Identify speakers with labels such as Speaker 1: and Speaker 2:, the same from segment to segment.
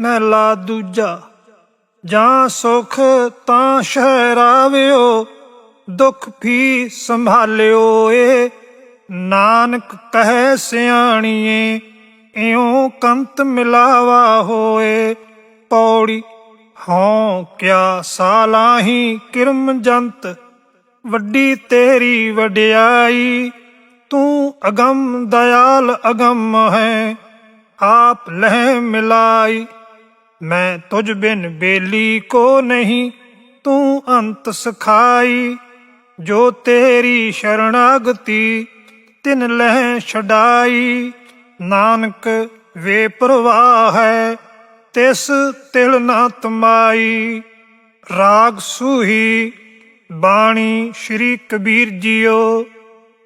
Speaker 1: ਮਹਿਲਾ ਦੂਜਾ। ਜਾਂ ਸੁਖ ਤਾਂ ਸ਼ਹਿਰਾਵਿਓ, ਦੁੱਖ ਵੀ ਸੰਭਾਲਿਓ ਏ। ਨਾਨਕ ਕਹੈ ਸਿਆਣੀਏ, ਇਉਂ ਕੰਤ ਮਿਲਾਵਾ ਹੋਏ। ਪੌੜੀ ਹਉ ਕਿਆ ਸਾਲਾਹੀ ਕਿਰਮ ਜੰਤ, ਵੱਡੀ ਤੇਰੀ ਵਡਿਆਈ। ਤੂੰ ਅਗੰਮ ਦਇਆਲ ਅਗੰਮ ਹੈ, ਆਪ ਲਹਿ ਮਿਲਾਈ। ਮੈਂ ਤੁਝ ਬਿਨ ਬੇਲੀ ਕੋ ਨਹੀਂ, ਤੂੰ ਅੰਤ ਸਖਾਈ, ਜੋ ਤੇਰੀ ਸ਼ਰਣਾਗਤੀ ਤਿਨ ਲਹਿ ਛਡਾਈ। ਨਾਨਕ, ਵੇ ਪ੍ਰਵਾਹ ਹੈ, ਤਿਸ ਤਿਲ ਨਾ ਤਮਾਈ। ਰਾਗ ਸੂਹੀ, ਬਾਣੀ ਸ਼੍ਰੀ ਕਬੀਰ ਜੀਓ,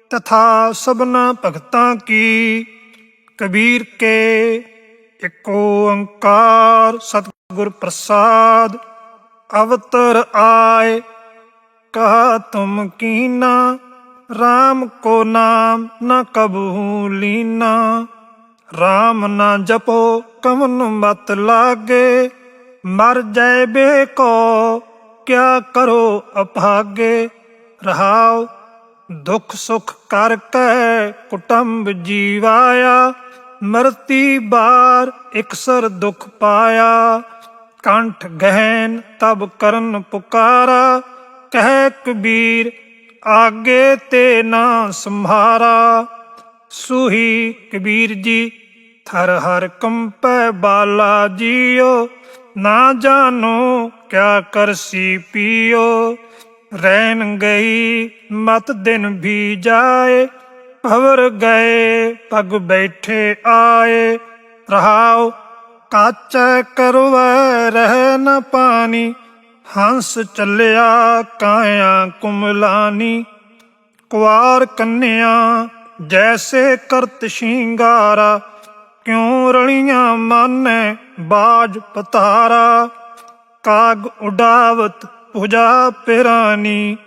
Speaker 1: ਤਥਾ ਸਭਨਾ ਭਗਤਾਂ ਕੀ। ਕਬੀਰ ਕੇ ਇੱਕ ਓੰਕਾਰ ਸਤਿਗੁਰ ਪ੍ਰਸਾਦ, ਅਵਤਰ ਆਏ, ਕਹਾ ਤੁਮ ਕੀਨਾ RAM ਕੋ ਨਾਮ ਨ ਕਬਹੂ ਲੀਨਾ RAM ਨਾ ਜਪੋ ਕਮਨ ਮਤ ਲਾਗੇ, ਮਰ ਜਾਏ ਬੇ ਕੋ ਕਿਆ ਕਰੋ ਅਭਾਗੇ ਰਹਾਓ ਦੁਖ ਸੁਖ ਕਰ ਕੈ ਕੁਟੰਬ ਜੀਵਾਇਆ ਮਰਤੀ ਬਾਰ ਇਕਸਰ ਦੁਖ ਪਾਇਆ। ਕੰਠ ਗਹਿਨ ਤਬ ਕਰਨ ਪੁਕਾਰਾ। ਕਹਿ ਕਬੀਰ, ਆਗੇ ਤੇ ਨਾ ਸੰਭਾਰਾ ਸੁਹੀ ਕਬੀਰ ਜੀ, ਥਰ ਹਰ ਕੰਪੈ ਬਾਲਾ ਜੀਓ। ਨਾ ਜਾਣੋ ਕਿਆ ਕਰਸੀ ਪੀਓ। ਰਹਿਣ ਗਈ ਮਤ ਦਿਨ ਵੀ ਜਾਏ। ਭਵਰ ਗਏ, ਪਗ ਬੈਠੇ ਆਏ। ਰਹਾਉ ਕਾਚੈ ਕਰਵੈ ਰਹਿ ਨ ਪਾਣੀ। ਹੰਸ ਚੱਲਿਆ, ਕਾਇਆ ਕੁਮਲਾਨੀ। ਕੁਆਰ ਕੰਨਿਆ, ਜੈਸੇ ਕਰਤ ਸ਼ਿੰਗਾਰਾ। ਕਿਉ ਰਲੀਆਂ ਮਾਨੈ ਬਾਜ ਪਤਾਰਾ? ਕਾਗ ਉਡਾਵਤ ਪੁਜਾ ਪਿਰਾਨੀ।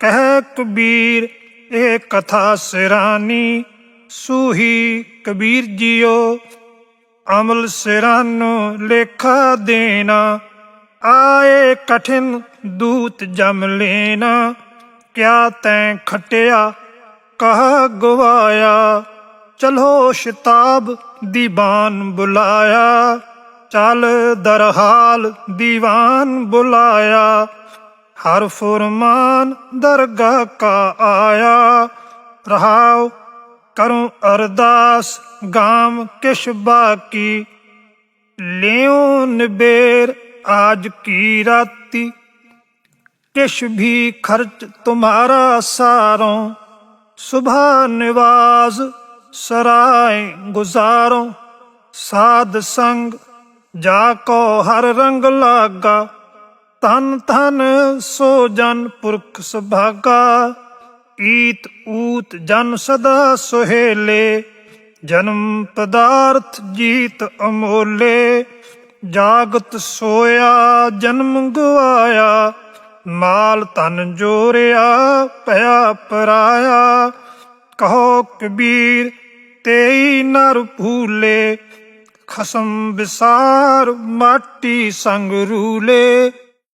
Speaker 1: ਕਹਿ ਕਬੀਰ ਇਹ ਕਥਾ ਸਿਰਾਨੀ, ਸੂਹੀ ਕਬੀਰ ਜੀਓ। ਅਮਲ ਸਿਰਾਨੋ ਲੇਖਾ ਦੇਣਾ, ਆਏ ਕਠਿਨ ਦੂਤ ਜਮ ਲੈਣਾ। ਕਿਆ ਤੈਂ ਖਟਿਆ, ਕਹਾ ਗਵਾਇਆ। ਚਲੋ ਸ਼ਤਾਬ ਦੀਵਾਨ ਬੁਲਾਇਆ, ਚੱਲ ਦਰਹਾਲ ਦੀਵਾਨ ਬੁਲਾਇਆ। ਹਰ ਫੁਰਮਾਨ ਦਰਗਾਹ ਕਾ ਆਇਆ। ਰਹਾਉ ਕਰੂੰ ਅਰਦਾਸ, ਗਾਮ ਕਿਛ ਬਾਕੀ। ਲਿਓ ਨਿਬੇਰ ਆਜ ਕੀ ਰਾਤੀ। ਕਿਛ ਵੀ ਖਰਚ ਤੁਮਾਰਾ ਸਾਰੋਂ। ਸੁਭਾ ਨਿਵਾਜ਼ ਸਰਾਏ ਗੁਜ਼ਾਰੋਂ। ਸਾਧ ਸੰਗ ਜਾ ਕੋ ਹਰ ਰੰਗ ਲਾਗਾ। ਤਨ ਤਨ ਸੋ ਜਨ ਪੁਰਖ ਸੁਭਾਗਾ, ਈਤ ਊਤ ਜਨ ਸਦਾ ਸੁਹੇਲੇ, ਜਨਮ ਪਦਾਰਥ ਜੀਤ ਅਮੋਲੇ, ਜਾਗਤ ਸੋਇਆ ਜਨਮ ਗਵਾਇਆ ਮਾਲ ਤਨ ਜੋਰਿਆ ਭਇਆ ਪਰਾਇਆ, ਕਹੋ ਕਬੀਰ ਤੇਈ ਨਰ ਭੂਲੇ, ਖਸਮ ਵਿਸਾਰ ਮਾਟੀ ਸੰਗ ਰੂਲੇ।